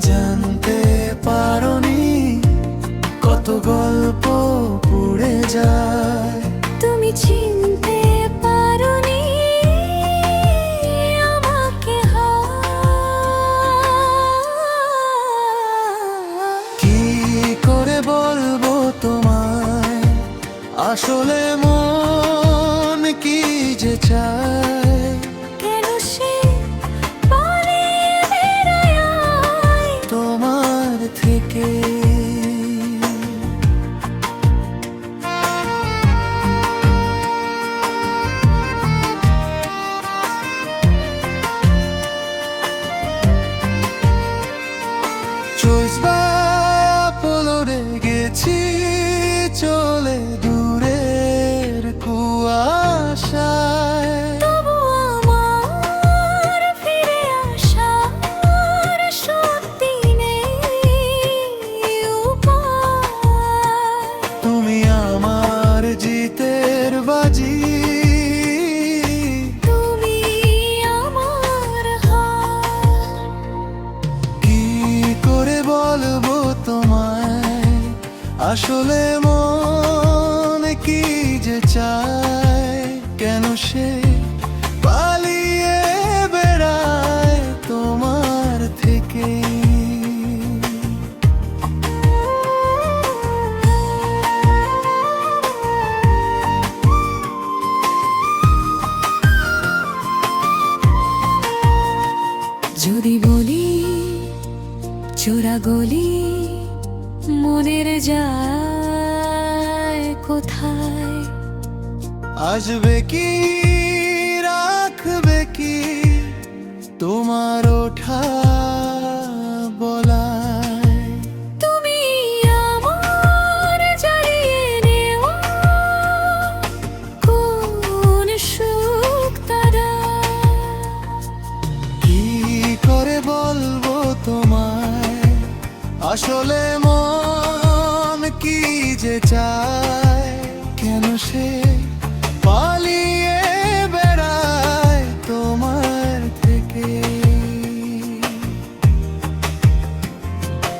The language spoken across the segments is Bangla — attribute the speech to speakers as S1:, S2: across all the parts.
S1: জানতে পারোনি কত গল্প পুড়ে যায়
S2: তুমি চিনতে পারোনি আমাকে।
S1: কি করে বলব তোমায় আসলে মন পলরে চলে দূরের আসলে মন কি যে চায়, কেন সে পালিয়ে বেড়ায় তোমার থেকে?
S2: যদি বলি চোরা গলি মনের যায় কোথায়?
S1: আসবে কি রাখবে কি তোমার ওঠা বলায়?
S2: তুমি আমার জ্বালিয়ে নেওয়া কোন সুখ তারা?
S1: কি করে বলব তোমায়? আসলে মন কি যে চায় কেন সে পালিয়ে বেড়ায় তোমার থেকে?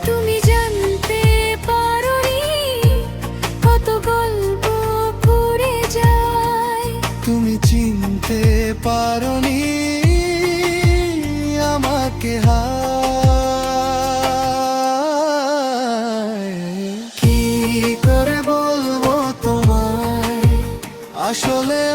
S2: তুমি জানতে পারোনি কত গল্প পুড়ে যায়।
S1: তুমি চিনতে পারোনি আমাকে হার করে বলব তোমায়। আসলে